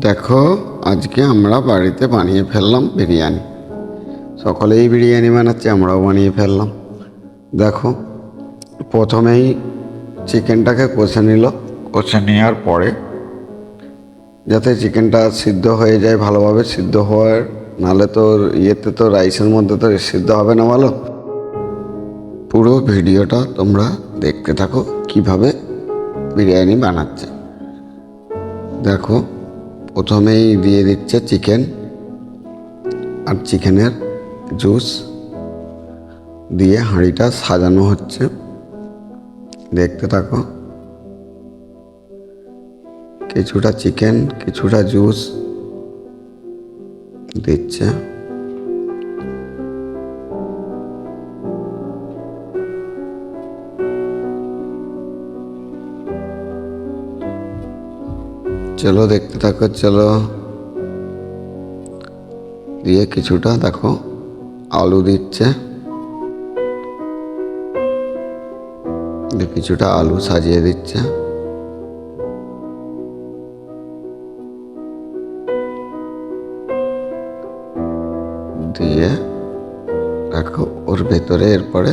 দেখো, আজকে আমরা বাড়িতে বানিয়ে ফেললাম বিরিয়ানি। সকলেই বিরিয়ানি বানাচ্ছে, আমরাও বানিয়ে ফেললাম। দেখো, প্রথমেই চিকেনটাকে কষে নিল। কষে নেওয়ার পরে যাতে চিকেনটা সিদ্ধ হয়ে যায়, ভালোভাবে সিদ্ধ হওয়ার, নাহলে তো ইয়েতে তো রাইসের মধ্যে তো সিদ্ধ হবে না ভালো পুরো ভিডিওটা তোমরা দেখতে থাকো, কীভাবে বিরিয়ানি বানাচ্ছে। দেখো প্রথমেই দিয়ে দিচ্ছে চিকেন আর চিকেনের জুস। দিয়ে হাঁড়িটা সাজানো হচ্ছে। দেখতে থাকো। কিছুটা চিকেন, কিছুটা জুস দিচ্ছে। চলো দেখতে থাকো চলো দিয়ে কিছুটা দেখো আলু দিচ্ছে কিছুটা আলু সাজিয়ে দিচ্ছে দিয়ে দেখো ওর ভেতরে এরপরে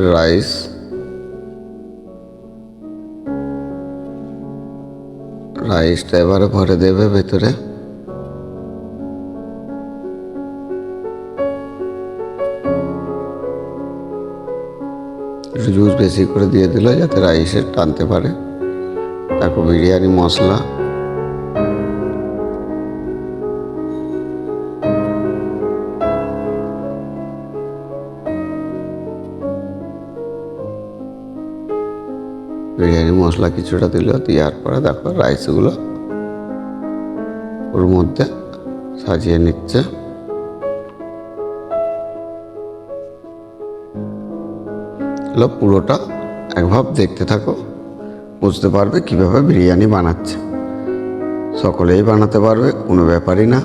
রাইস রাইসটা এবারে ভরে দেবে ভেতরে। জুস বেশি করে দিয়ে দিল যাতে রাইসে টানতে পারে। তারপর বিরিয়ানি, মশলা। বিরিয়ানি মশলা কিছুটা দিল দেওয়ার পরে দেখো রাইসগুলো ওর মধ্যে সাজিয়ে নিচ্ছে। পুরোটা একভাব দেখতে থাকো, বুঝতে পারবে কীভাবে বিরিয়ানি বানাচ্ছে। সকলেই বানাতে পারবে, কোনো ব্যাপারই না,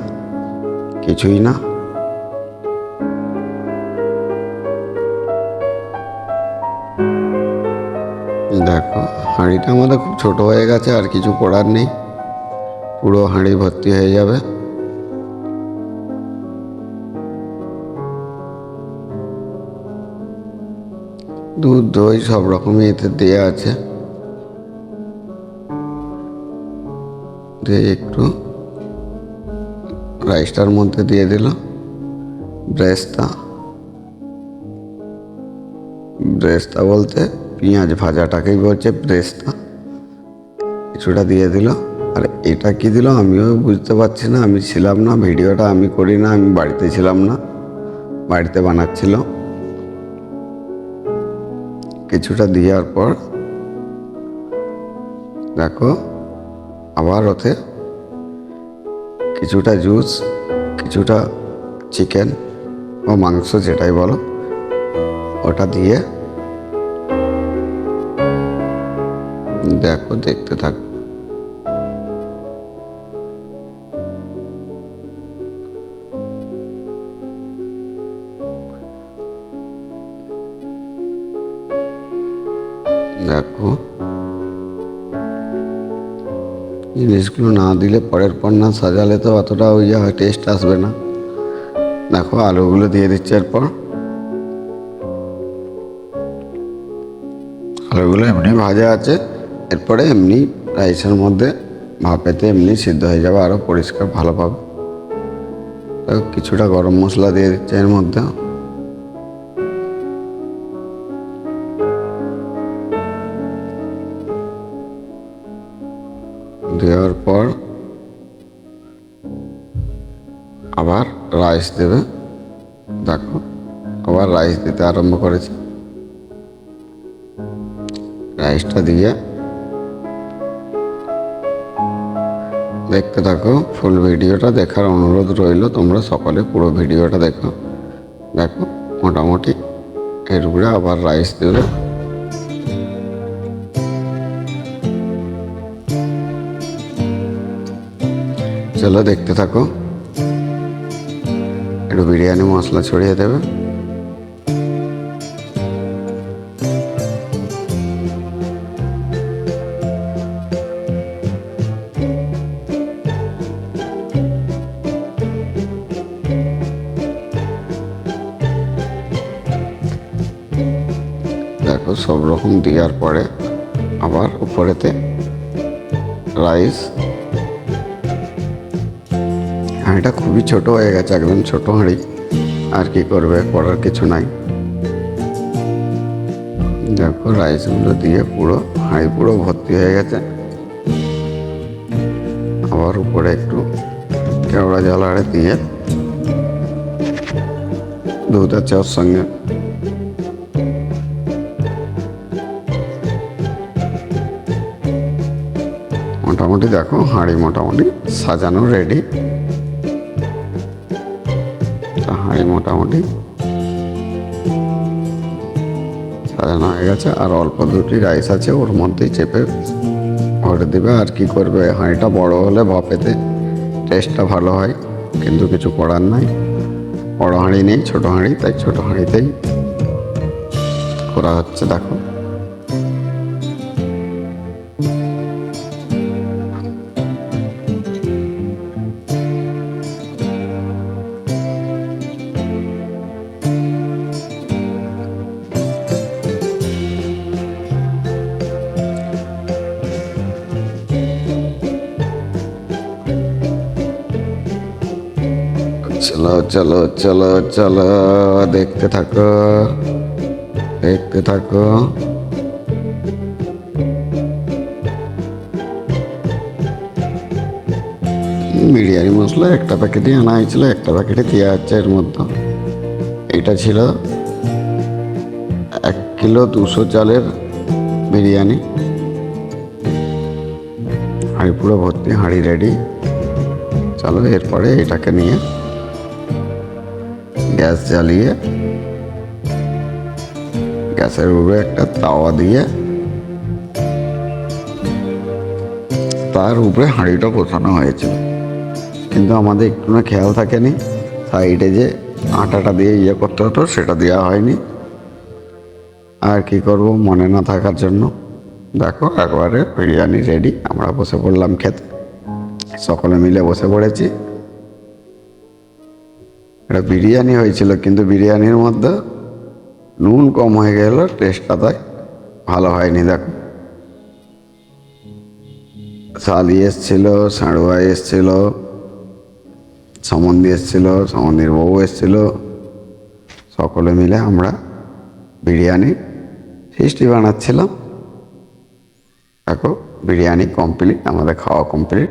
কিছুই না। দেখো, হাঁড়িটা আমাদের খুব ছোট হয়ে গেছে, আর কিছু করার নেই। পুরো হাঁড়ি ভর্তি হয়ে যাবে। দুধ, দই সব রকমই এতে দেওয়া আছে। দিয়ে একটু রাইসটার মধ্যে দিয়ে দিল। ব্রেস্তা। ব্রেস্তা বলতে পেঁয়াজ ভাজাটাকেই বলছে ব্রেস্তা কিছুটা দিয়ে দিল, আর এটা কি দিল আমিও বুঝতে পারছি না, আমি ছিলাম না, ভিডিওটা আমি করি না, আমি বাড়িতে ছিলাম না, বাড়িতে বানাচ্ছিল। কিছুটা দেওয়ার পর দেখো, আবার ওতে কিছুটা জুস কিছুটা চিকেন ও মাংস যেটাই বলো, ওটা দিয়ে দেখো, দেখতে থাক। দেখো। জিনিসগুলো না দিলে পরের পর না সাজালে তো অতটা ওই যা হয় টেস্ট আসবে না। দেখো, আলুগুলো দিয়ে দিচ্ছে এরপর। আলুগুলো এমনি ভাজা আছে। এরপরে এমনি রাইসের মধ্যে ভাপেতে এমনি সিদ্ধ হয়ে যাবে আরও পরিষ্কার ভালো পাবে। কিছুটা গরম মশলা দিয়ে দিচ্ছে এর মধ্যে। দেওয়ার পর আবার রাইস দেবে। দেখো, আবার রাইস দিতে আরম্ভ করেছে। রাইসটা দিয়ে দেখতে থাকো ফুল ভিডিওটা দেখার অনুরোধ রইল, তোমরা সকালে পুরো ভিডিওটা দেখো। দেখো, মোটামুটি এর উপরে আবার রাইস দেবে। চলো দেখতে থাকো। একটু বিরিয়ানি মশলা ছড়িয়ে দেবে। সব রকম দেওয়ার পরে আবার উপরেতে রাইস। হাঁড়িটা খুবই ছোট হয়ে গেছে, একদম ছোট হাঁড়ি। আর কি করবে, করার কিছু নাই। দেখো, রাইসগুলো দিয়ে পুরো হাঁড়ি পুরো ভর্তি হয়ে গেছে। আবার উপরে একটু কেওড়া জল আড়ে দিয়ে দুধ আছে ওর সঙ্গে। মোটামুটি দেখো, হাঁড়ি মোটামুটি সাজানো রেডি হাঁড়ি মোটামুটি সাজানো হয়ে গেছে, আর অল্প দুটি রাইস আছে, ওর মধ্যেই চেপে ভরে দেবে। আর কি করবে, হাঁড়িটা বড় হলে ভাপেতে টেস্টটা ভালো হয়, কিন্তু কিছু করার নাই। বড় হাঁড়ি নেই, ছোট হাঁড়ি, তাই ছোট হাঁড়িতেই করা হচ্ছে, দেখো। চলো চলো চলো চলো, দেখতে থাকো দেখতে থাকো। বিরিয়ানি মশলা একটা প্যাকেটই আনা হয়েছিল, একটা প্যাকেটে দেওয়া হচ্ছে এর মধ্যে। এটা ছিল এক কিলো দুশো চালের বিরিয়ানি। হাঁড়ি পুরো ভর্তি, হাঁড়ি রেডি চলো, এরপরে এটাকে নিয়ে গ্যাস জ্বালিয়ে গ্যাসের উপরে একটা তাওয়া দিয়ে তার উপরে হাঁড়িটা বসানো হয়েছিল কিন্তু আমাদের একটু না খেয়াল থাকেনি, সাইডে যে আটাটা দিয়ে ইয়ে করতে হতো সেটা দেওয়া হয়নি। আর কি করব মনে না থাকার জন্য। দেখো একবারে বিরিয়ানি রেডি আমরা বসে পড়লাম খেতে। সকলে মিলে বসে পড়েছি। এটা বিরিয়ানি হয়েছিল, কিন্তু বিরিয়ানির মধ্যে নুন কম হয়ে গেল টেস্টটা তাই ভালো হয়নি, দেখো। শালি এসছিল, সাড়ুয়াই এসছিল সমন্ধি এসছিল সমন্দির বউ এসছিল। সকলে মিলে আমরা বিরিয়ানি ফিস্টি বানাচ্ছিলাম। দেখো, বিরিয়ানি কমপ্লিট আমাদের খাওয়া কমপ্লিট